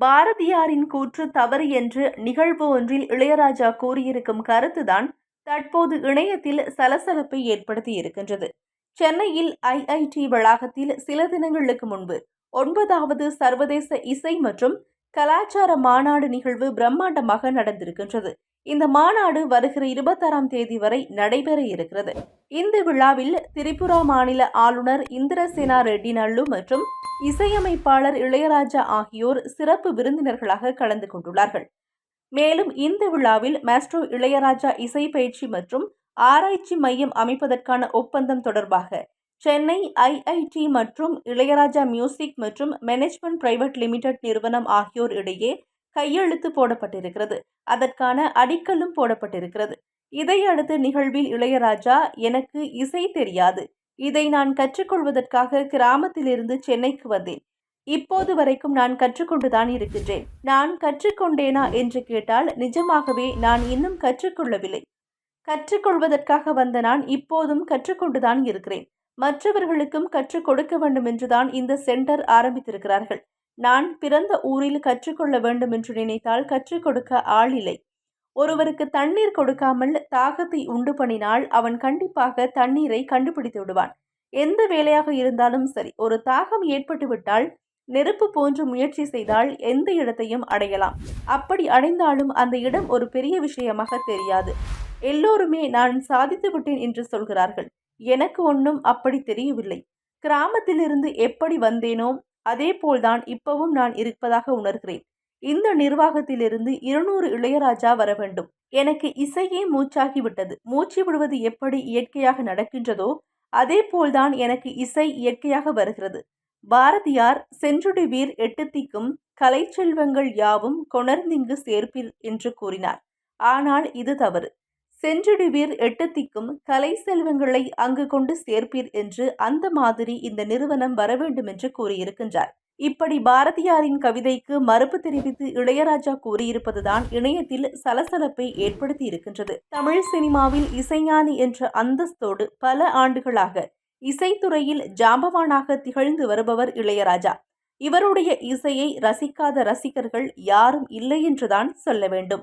பாரதியாரின் கூற்று தவறு என்று நிகழ்வு ஒன்றில் இளையராஜா கூறியிருக்கும் கருத்துதான் தற்போது இணையத்தில் சலசலப்பை ஏற்படுத்தி இருக்கின்றது சென்னையில் ஐஐடி வளாகத்தில் சில தினங்களுக்கு முன்பு ஒன்பதாவது சர்வதேச இசை மற்றும் கலாச்சார மாநாடு நிகழ்வு பிரம்மாண்டமாக நடந்திருக்கின்றது. இந்த மாநாடு வருகிற இருபத்தாறாம் தேதி வரை நடைபெற இருக்கிறது. இந்த விழாவில் திரிபுரா மாநில ஆளுநர் இந்திரசேனா ரெட்டி நல்லு மற்றும் இசையமைப்பாளர் இளையராஜா ஆகியோர் சிறப்பு விருந்தினர்களாக கலந்து கொண்டுள்ளார்கள். மேலும் இந்த விழாவில் மாஸ்ட்ரோ இளையராஜா இசை பயிற்சி மற்றும் ஆராய்ச்சி மையம் அமைப்பதற்கான ஒப்பந்தம் தொடர்பாக சென்னை ஐஐடி மற்றும் இளையராஜா மியூசிக் மற்றும் மேனேஜ்மெண்ட் பிரைவேட் லிமிடெட் நிறுவனம் ஆகியோர் இடையே கையெழுத்து போடப்பட்டிருக்கிறது. அதற்கான அடிக்கல்லும் போடப்பட்டிருக்கிறது. இதையடுத்து நிகழ்வில் இளையராஜா எனக்கு இசை தெரியாது. இதை நான் கற்றுக்கொள்வதற்காக கிராமத்திலிருந்து சென்னைக்கு வந்தேன். இப்போது வரைக்கும் நான் கற்றுக்கொண்டுதான் இருக்கின்றேன். நான் கற்றுக்கொண்டேனா? என்று கேட்டால் நிஜமாகவே நான் இன்னும் கற்றுக்கொள்ளவில்லை. கற்றுக்கொள்வதற்காக வந்த நான் இப்போதும் கற்றுக்கொண்டுதான் இருக்கிறேன். மற்றவர்களுக்கும் கற்றுக் கொடுக்க வேண்டும் என்றுதான் இந்த சென்டர் ஆரம்பித்திருக்கிறார்கள். நான் பிறந்த ஊரில் கற்றுக்கொள்ள வேண்டும் என்று நினைத்தால் கற்றுக் கொடுக்க ஆள் இல்லை. ஒருவருக்கு தண்ணீர் கொடுக்காமல் தாகத்தை உண்டு பண்ணினால் அவன் கண்டிப்பாக தண்ணீரை கண்டுபிடித்து விடுவான். எந்த வேலையாக இருந்தாலும் சரி ஒரு தாகம் ஏற்பட்டு விட்டால் நெருப்பு போன்று முயற்சி செய்தால் எந்த இடத்தையும் அடையலாம். அப்படி அடைந்தாலும் அந்த இடம் ஒரு பெரிய விஷயமாக தெரியாது. எல்லோருமே நான் சாதித்து விட்டேன் என்று சொல்கிறார்கள். எனக்கு ஒன்றும் அப்படி தெரியவில்லை. கிராமத்திலிருந்து எப்படி வந்தேனோ அதே போல்தான் இப்பவும் நான் இருப்பதாக உணர்கிறேன். இந்த நிர்வாகத்திலிருந்து இருநூறு இளையராஜா வர வேண்டும். எனக்கு இசையே மூச்சாகிவிட்டது. மூச்சு விடுவது எப்படி இயற்கையாக நடக்கின்றதோ அதே போல்தான் எனக்கு இசை இயற்கையாக வருகிறது. பாரதியார் சென்றுடி வீர் எட்டுத்திக்கும் கலைச்செல்வங்கள் யாவும் கொணர்ந்திங்கு சேர்ப்பீர் என்று கூறினார். ஆனால் இது தவறு. சென்றிடுவீர் எட்டத்திக்கும் கலை செல்வங்களை அங்கு கொண்டு சேர்ப்பீர் என்று அந்த மாதிரி இந்த நிறுவனம் வர வேண்டும் என்று கூறியிருக்கின்றார். இப்படி பாரதியாரின் கவிதைக்கு மறுப்பு தெரிவித்து இளையராஜா கூறியிருப்பதுதான் இணையத்தில் சலசலப்பை ஏற்படுத்தி இருக்கின்றது தமிழ் சினிமாவில் இசைஞானி என்ற அந்தஸ்தோடு பல ஆண்டுகளாக இசைத்துறையில் ஜாம்பவானாக திகழ்ந்து வருபவர் இளையராஜா. இவருடைய இசையை ரசிக்காத ரசிகர்கள் யாரும் இல்லை என்றுதான் சொல்ல வேண்டும்.